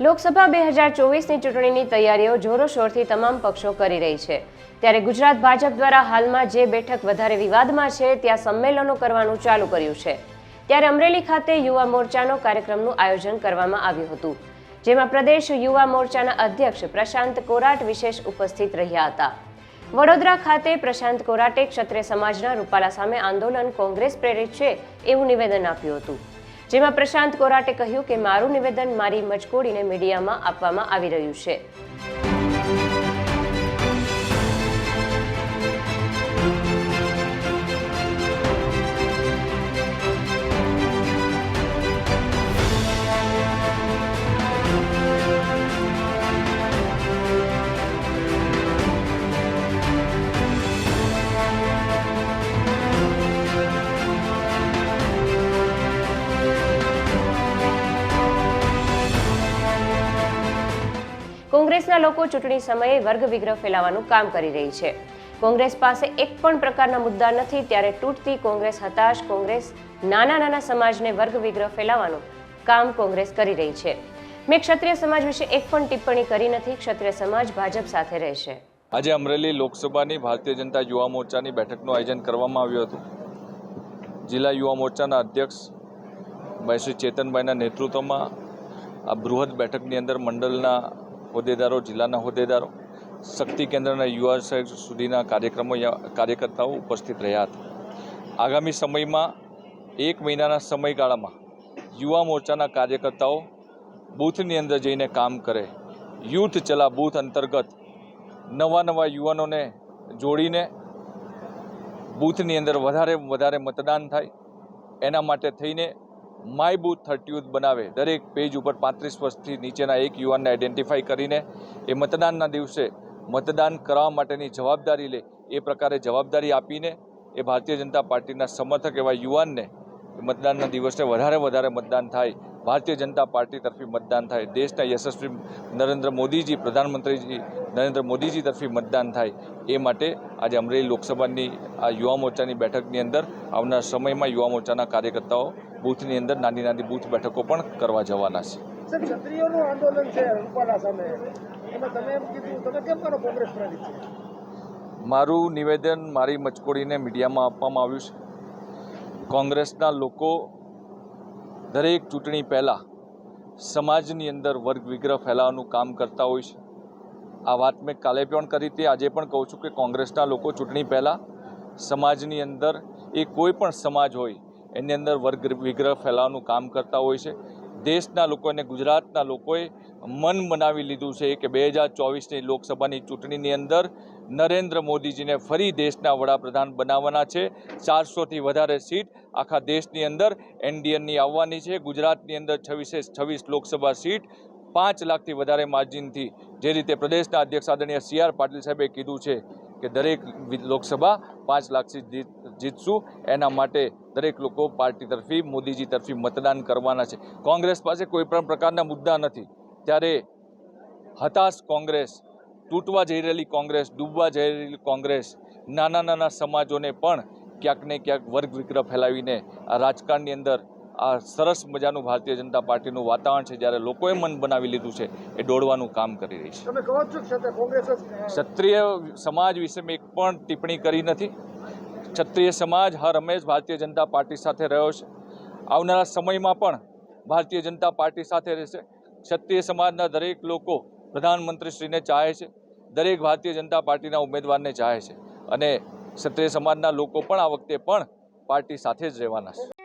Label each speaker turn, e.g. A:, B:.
A: લોકસભા બે હજાર ચોવીસની ચૂંટણીની તૈયારીઓ જોરોશોરથી તમામ પક્ષો કરી રહી છે. ત્યારે ગુજરાત ભાજપ દ્વારા હાલમાં જે બેઠક વધારે વિવાદમાં છે, ત્યાં સંમેલનો કરવાનું ચાલુ કર્યું છે. ત્યારે અમરેલી ખાતે યુવા મોરચાનો કાર્યક્રમનું આયોજન કરવામાં આવ્યું હતું. જેમાં પ્રદેશ યુવા મોરચાના અધ્યક્ષ પ્રશાંત કોરાટ વિશેષ ઉપસ્થિત રહ્યા હતા. વડોદરા ખાતે પ્રશાંત કોરાટે ક્ષત્રિય સમાજના રૂપાલા સામે આંદોલન કોંગ્રેસ પ્રેરિત છે એવું નિવેદન આપ્યું હતું. જેમાં પ્રશાંત કોરાટે કહ્યું કે મારું નિવેદન મારી મજકૂરીને મીડિયામાં આપવામાં આવી રહ્યું છે. કોંગ્રેસના લોકો ચૂંટણી સમયે વર્ગ વિગ્રહ ફેલાવવાનું કામ કરી રહી છે. કોંગ્રેસ પાસે એક પણ પ્રકારના મુદ્દા નથી, ત્યારે તૂટતી કોંગ્રેસ હતાશ, કોંગ્રેસ નાના નાના સમાજને વર્ગ વિગ્રહ ફેલાવવાનું કામ કોંગ્રેસ કરી રહી છે. મેં ક્ષત્રિય સમાજ વિશે એક પણ ટિપ્પણી કરી નથી, ક્ષત્રિય સમાજ ભાજપ સાથે રહેશે.
B: આજે અમરેલી લોકસભાની ભારતીય જનતા યુવા મોરચાની બેઠકનું આયોજન કરવામાં આવ્યું હતું. જિલ્લા યુવા મોરચાના અધ્યક્ષ ભાઈ શ્રી ચેતનભાઈના નેતૃત્વમાં આ બૃહદ બેઠકની અંદર મંડળના હોદ્દેદારો, જિલ્લાના હોદ્દેદારો, શક્તિ કેન્દ્રના યુવા સુધીના કાર્યક્રમો કાર્યકર્તાઓ ઉપસ્થિત રહ્યા હતા. આગામી સમયમાં એક મહિનાના સમયગાળામાં યુવા મોરચાના કાર્યકર્તાઓ બૂથની અંદર જઈને કામ કરે. યુથ ચલા બૂથ અંતર્ગત નવા નવા યુવાનોને જોડીને બૂથની અંદર વધારે વધારે મતદાન થાય. એના માટે થઈને માય બૂથ થર્ટી યુથ બનાવે. દરેક પેજ ઉપર પાંત્રીસ વર્ષથી નીચેના એક યુવાનને આઈડેન્ટિફાઈ કરીને એ મતદાનના દિવસે મતદાન કરવા માટેની જવાબદારી લે. એ પ્રકારે જવાબદારી આપીને એ ભારતીય જનતા પાર્ટીના સમર્થક એવા યુવાનને મતદાનના દિવસે વધારે વધારે મતદાન થાય. ભારતીય જનતા પાર્ટી તરફી મતદાન થાય. દેશના યશસ્વી નરેન્દ્ર મોદીજી, પ્રધાનમંત્રીજી, નરેન્દ્ર મોદીજી તરફી મતદાન થાય. એ માટે આજે અમરેલી લોકસભાની આ યુવા મોરચાની બેઠકની અંદર આવનાર સમયમાં યુવા મોરચાના કાર્યકર્તાઓ બૂથની અંદર નાની નાની બૂથ બેઠકો પણ કરવા જવાના છે.
C: ક્ષત્રિયોનું આંદોલન છે રૂપાલા સામે. એમાં તમે એમ કીધું તમે કેમ કરો કોંગ્રેસ પ્રેરિત છે?
B: મારું નિવેદન મારી મચકોડીને મીડિયામાં આપવામાં આવ્યું છે. કોંગ્રેસના લોકો દરેક ચૂંટણી પહેલાં સમાજની અંદર વર્ગ વિગ્રહ ફેલાવવાનું કામ કરતા હોય છે. આ વાત મેં કાલે પણ કરી હતી. આજે પણ કહું છું કે કોંગ્રેસના લોકો ચૂંટણી પહેલાં સમાજની અંદર એ કોઈ પણ સમાજ હોય એની અંદર વર્ગ વિગ્રહ ફેલાવવાનું કામ કરતા હોય છે. દેશના લોકો અને ગુજરાતના લોકોએ મન બનાવી લીધું છે કે બે હજાર ચોવીસની લોકસભાની ચૂંટણીની અંદર નરેન્દ્ર મોદીજીને ફરી દેશના વડાપ્રધાન બનાવવાના છે. ચારસોથી વધારે સીટ આખા દેશની અંદર એનડીએની આવવાની છે. ગુજરાતની અંદર છવ્વીસે છવ્વીસ લોકસભા સીટ પાંચ લાખથી વધારે માર્જિનથી. જે રીતે પ્રદેશના અધ્યક્ષ આદરણીય સી આર પાટીલ સાહેબે કીધું છે કે દરેક લોકસભા પાંચ લાખથી જીત, જીતશું. એના માટે દરેક લોકો પાર્ટી તરફી, મોદીજી તરફી મતદાન કરવાના છે. કોંગ્રેસ પાસે કોઈ પણ પ્રકારના મુદ્દા નથી. ત્યારે હતાશ કોંગ્રેસ, તૂટવા જઈ રહેલી કોંગ્રેસ, ડૂબવા જઈ રહેલી કોંગ્રેસ નાના નાના સમાજોને પણ ક્યાંક ને ક્યાંક વર્ગ વિગ્રહ ફેલાવીને આ રાજકારણની અંદર આ સરસ મજાનું ભારતીય જનતા પાર્ટીનું વાતાવરણ છે જ્યારે લોકોએ મન બનાવી લીધું છે એ દોડવાનું કામ કરી રહી છે. ક્ષત્રિય સમાજ વિશે મેં એક પણ ટિપ્પણી કરી નથી. ક્ષત્રિય સમાજ હર હંમેશ ભારતીય જનતા પાર્ટી સાથે રહ્યો છે. આવનારા સમયમાં પણ ભારતીય જનતા પાર્ટી સાથે રહેશે. ક્ષત્રિય સમાજના દરેક લોકો પ્રધાનમંત્રીશ્રીને ચાહે છે. દરેક ભારતીય જનતા પાર્ટીના ઉમેદવારને ચાહે છે. અને ક્ષત્રિય સમાજના લોકો પણ આ વખતે પણ પાર્ટી સાથે જ રહેવાના છે.